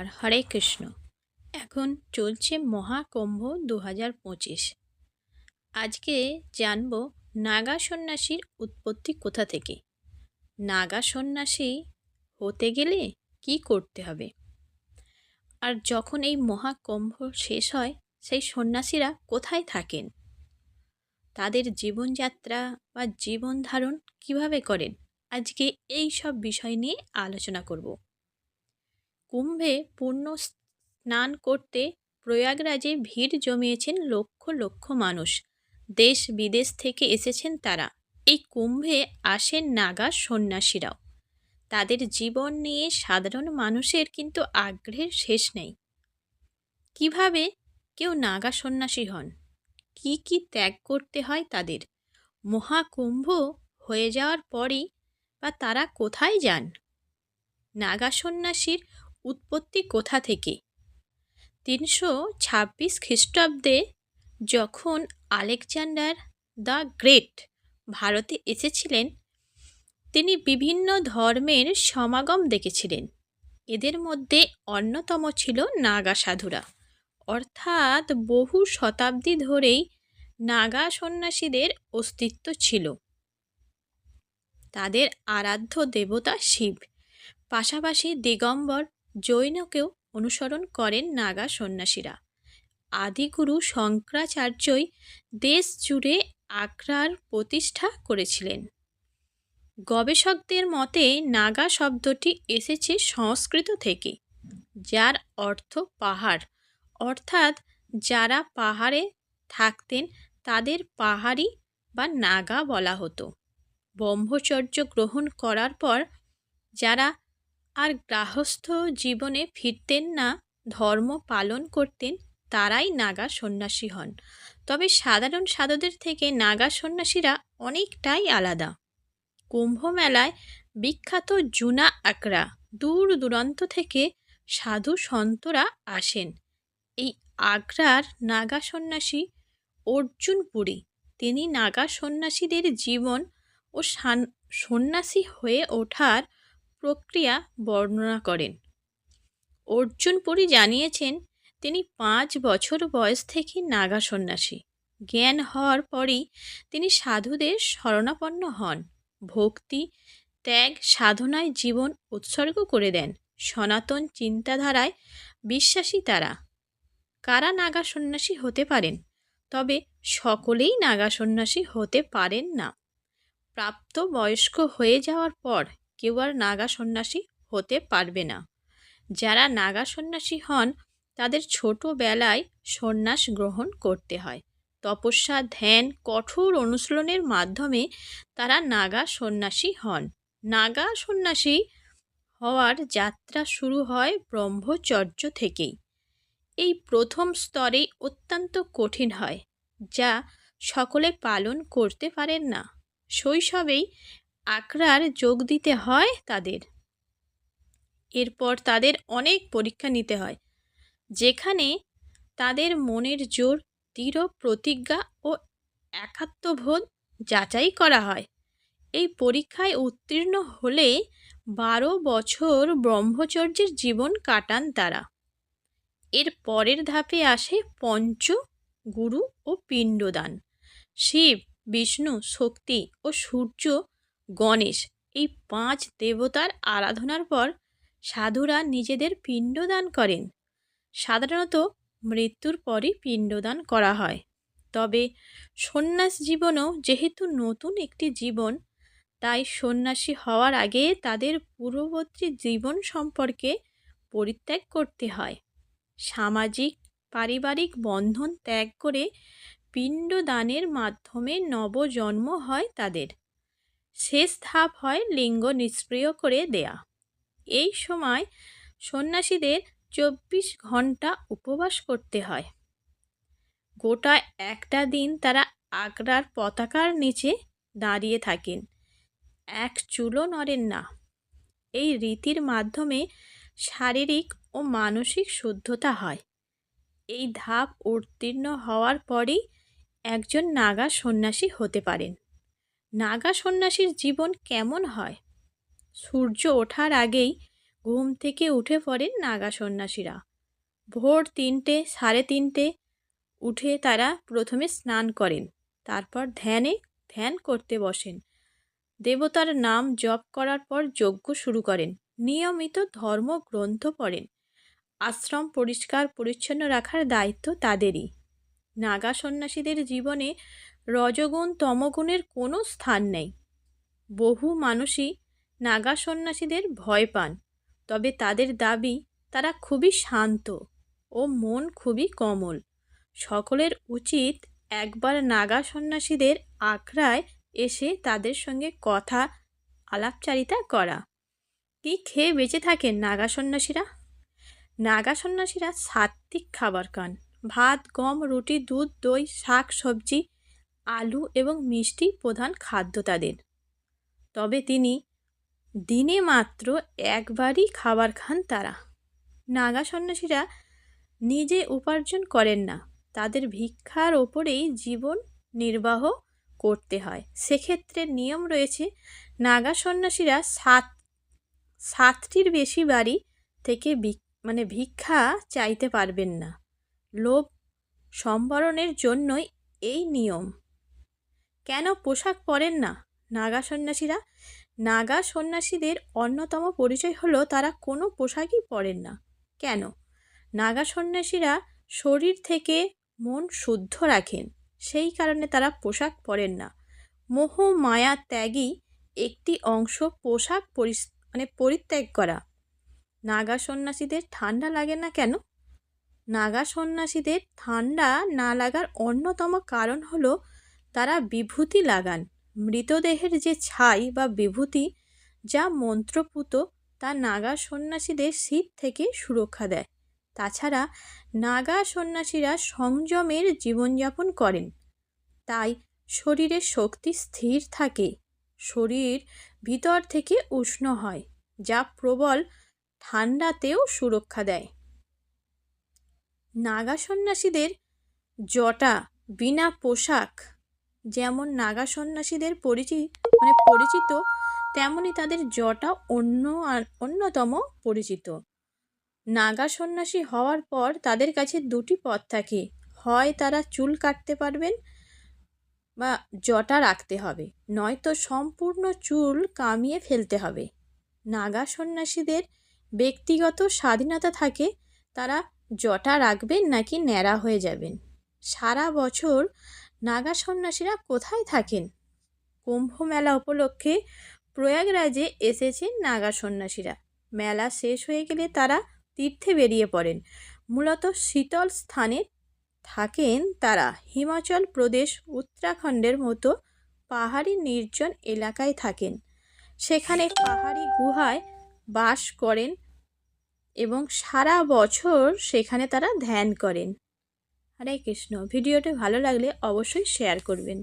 আর হরে কৃষ্ণ। এখন চলছে মহাকুম্ভ দু হাজার পঁচিশ। আজকে জানব নাগা সন্ন্যাসীর উৎপত্তি কোথা থেকে। নাগা সন্ন্যাসী হতে গেলে কি করতে হবে? আর যখন এই মহাকুম্ভ শেষ হয়, সেই সন্ন্যাসীরা কোথায় থাকেন? তাদের জীবনযাত্রা বা জীবন ধারণ কীভাবে করেন? আজকে এই সব বিষয় নিয়ে আলোচনা করব। কুম্ভে পূর্ণ স্নান করতে প্রয়াগরাজে ভিড় জমিয়েছেন লক্ষ লক্ষ মানুষ। দেশ বিদেশ থেকে এসেছেন তারা। এই কুম্ভে আসেন নাগা সন্ন্যাসীরাও। তাদের জীবন নিয়ে সাধারণ মানুষের কিন্তু আগ্রহের শেষ নেই। কীভাবে কেউ নাগা সন্ন্যাসী হন? কি কি ত্যাগ করতে হয় তাদের? মহাকুম্ভ হয়ে যাওয়ার পরই বা তারা কোথায় যান? নাগা সন্ন্যাসীর উৎপত্তি কোথা থেকে? তিনশো ছাব্বিশ খ্রিস্টাব্দে যখন আলেকজান্ডার দ্য গ্রেট ভারতে এসেছিলেন, তিনি বিভিন্ন ধর্মের সমাগম দেখেছিলেন। এদের মধ্যে অন্যতম ছিল নাগা সাধুরা অর্থাৎ বহু শতাব্দী ধরেই নাগা সন্ন্যাসীদের অস্তিত্ব ছিল। তাদের আরাধ্য দেবতা শিব, পাশাপাশি দিগম্বর জৈনকেও অনুসরণ করেন নাগা সন্ন্যাসীরা। আদিগুরু শঙ্করাচার্যই দেশ জুড়ে আগ্রার প্রতিষ্ঠা করেছিলেন। গবেষকদের মতে নাগা শব্দটি এসেছে সংস্কৃত থেকে, যার অর্থ পাহাড়। অর্থাৎ যারা পাহাড়ে থাকতেন তাদের পাহাড়ি বা নাগা বলা হতো। ব্রহ্মচর্য গ্রহণ করার পর যারা আর গার্হস্থ জীবনে ফিরতেন না, ধর্ম পালন করতেন, তারাই নাগা সন্ন্যাসী হন। তবে সাধারণ সাধুদের থেকে নাগা সন্ন্যাসীরা অনেকটাই আলাদা। কুম্ভ মেলায় বিখ্যাত জুনা আকরা দূর দূরান্ত থেকে সাধু সন্তরা আসেন। এই আগ্রার নাগা সন্ন্যাসী অর্জুন পুরী। তিনি নাগা সন্ন্যাসীদের জীবন ও সন্ন্যাসী হয়ে ওঠার প্রক্রিয়া বর্ণনা করেন। অর্জুন পুরী জানিয়েছেন, তিনি পাঁচ বছর বয়স থেকে নাগা সন্ন্যাসী। জ্ঞান হওয়ার পরই তিনি সাধুদের শরণাপন্ন হন। ভক্তি, ত্যাগ, সাধনায় জীবন উৎসর্গ করে দেন। সনাতন চিন্তাধারায় বিশ্বাসী তারা। কারা নাগা সন্ন্যাসী হতে পারেন? তবে সকলেই নাগা সন্ন্যাসী হতে পারেন না। প্রাপ্ত বয়স্ক হয়ে যাওয়ার পর কেউ আর নাগা সন্ন্যাসী হতে পারবে না। যারা নাগা সন্ন্যাসী হন, তাদের ছোটোবেলায় সন্ন্যাস গ্রহণ করতে হয়। তপস্যা, ধ্যান, কঠোর অনুশীলনের মাধ্যমে তারা নাগা সন্ন্যাসী হন। নাগা সন্ন্যাসী হওয়ার যাত্রা শুরু হয় ব্রহ্মচর্য থেকেই। এই প্রথম স্তরেই অত্যন্ত কঠিন হয়, যা সকলে পালন করতে পারেন না। শৈশবেই আকরার যোগ দিতে হয় তাদের। এরপর তাদের অনেক পরীক্ষা নিতে হয়, যেখানে তাদের মনের জোর, দৃঢ় প্রতিজ্ঞা ও একাত্মবোধ যাচাই করা হয়। এই পরীক্ষায় উত্তীর্ণ হলে বারো বছর ব্রহ্মচর্যের জীবন কাটান তারা। এর পরের ধাপে আসে পঞ্চ, গুরু ও পিণ্ডদান। শিব, বিষ্ণু, শক্তি ও সূর্য গণেশ, এই পাঁচ দেবতার আরাধনার পর সাধুরা নিজেদের পিণ্ডদান করেন। সাধারণত মৃত্যুর পরই পিণ্ডদান করা হয়। তবে সন্ন্যাস জীবনও যেহেতু নতুন একটি জীবন, তাই সন্ন্যাসী হওয়ার আগে তাদের পূর্ববর্তী জীবন সম্পর্কে পরিত্যাগ করতে হয়। সামাজিক, পারিবারিক বন্ধন ত্যাগ করে পিণ্ডদানের মাধ্যমে নবজন্ম হয় তাদের। শেষ ধাপ হয় লিঙ্গ নিষ্ক্রিয় করে দেয়া। এই সময় সন্ন্যাসীদের চব্বিশ ঘণ্টা উপবাস করতে হয়। গোটা একটা দিন তারা আগ্রার পতাকার নিচে দাঁড়িয়ে থাকেন। এক চুলো নড়েন না। এই রীতির মাধ্যমে শারীরিক ও মানসিক শুদ্ধতা হয়। এই ধাপ উত্তীর্ণ হওয়ার পরই একজন নাগা সন্ন্যাসী হতে পারেন। নাগা সন্ন্যাসীর জীবন কেমন হয়? সূর্য ওঠার আগেই ঘুম থেকে উঠে পড়েন নাগা সন্ন্যাসীরা। ভোর তিনটে, সাড়ে তিনটে উঠে তারা প্রথমে স্নান করেন, তারপর ধ্যানে, ধ্যান করতে বসেন। দেবতার নাম জপ করার পর যজ্ঞ শুরু করেন, নিয়মিত ধর্মগ্রন্থ পড়েন। আশ্রম পরিষ্কার পরিচ্ছন্ন রাখার দায়িত্ব তাদেরই। নাগা সন্ন্যাসীদের জীবনে রজগুণ তমগুণের কোনো স্থান নেই। বহু মানুষই নাগা সন্ন্যাসীদের ভয় পান, তবে তাদের দাবি, তারা খুবই শান্ত ও মন খুবই কমল। সকলের উচিত একবার নাগা সন্ন্যাসীদের আখড়ায় এসে তাদের সঙ্গে কথা, আলাপচারিতা করা। কি খেয়ে বেঁচে থাকেন নাগা সন্ন্যাসীরা? নাগা সন্ন্যাসীরা সাত্ত্বিক খাবার খান। ভাত, গম, রুটি, দুধ, দই, শাক, সবজি আলু এবং মিষ্টি প্রধান খাদ্য তাদের। তবে তিনি দিনে মাত্র একবারই খাবার খান তারা। নাগা সন্ন্যাসীরা নিজে উপার্জন করেন না। তাদের ভিক্ষার ওপরেই জীবন নির্বাহ করতে হয়। সেক্ষেত্রে নিয়ম রয়েছে, নাগা সন্ন্যাসীরা সাত, সাতটির বেশি বাড়ি থেকে মানে ভিক্ষা চাইতে পারবেন না। লোভ সম্বরণের জন্যই এই নিয়ম। কেন পোশাক পরেন না? নাগা সন্ন্যাসীরা? নাগা সন্ন্যাসীদের অন্যতম পরিচয় হলো তারা কোনো পোশাকই পরেন না। কেন? নাগা সন্ন্যাসীরা শরীর থেকে মন শুদ্ধ রাখেন, সেই কারণে তারা পোশাক পরেন না। মোহ, মায়া, ত্যাগই একটি অংশ পোশাক পরি মানে পরিত্যাগ করা। নাগা সন্ন্যাসীদের ঠান্ডা লাগে না কেন? নাগা সন্ন্যাসীদের ঠান্ডা না লাগার অন্যতম কারণ হলো তারা বিভূতি লাগান। মৃতদেহের যে ছাই বা বিভূতি যা মন্ত্রপুত, তা নাগা সন্ন্যাসীদের শীত থেকে সুরক্ষা দেয়। তাছাড়া নাগা সন্ন্যাসীরা সংযমের জীবনযাপন করেন। তাই শরীরের শক্তি স্থির থাকে। শরীর ভিতর থেকে উষ্ণ হয়, যা প্রবল ঠান্ডাতেও সুরক্ষা দেয়। নাগা সন্ন্যাসীদের জটা বিনা পোশাক যেমন নাগা সন্ন্যাসীদের পরিচিত মানে পরিচিত তেমনই তাদের জটা অন্য আর অন্যতম পরিচিত। নাগা সন্ন্যাসী হওয়ার পর তাদের কাছে দুটি পথ থাকে। হয় তারা চুল কাটতে পারবেন বা জটা রাখতে হবে, নয়তো সম্পূর্ণ চুল কামিয়ে ফেলতে হবে। নাগা সন্ন্যাসীদের ব্যক্তিগত স্বাধীনতা থাকে, তারা জটা রাখবেন নাকি ন্যাড়া হয়ে যাবেন। সারা বছর নাগা সন্ন্যাসীরা কোথায় থাকেন? কুম্ভ মেলা উপলক্ষে প্রয়াগরাজে এসেছেন নাগা সন্ন্যাসীরা। মেলা শেষ হয়ে গেলে তারা তীর্থে বেরিয়ে পড়েন। মূলত শীতল স্থানে থাকেন তারা। হিমাচল প্রদেশ, উত্তরাখণ্ডের মতো পাহাড়ি নির্জন এলাকায় থাকেন। সেখানে পাহাড়ি গুহায় বাস করেন এবং সারা বছর সেখানে তারা ধ্যান করেন। হরে কৃষ্ণ। ভিডিওটি ভালো লাগলে অবশ্যই শেয়ার করবেন।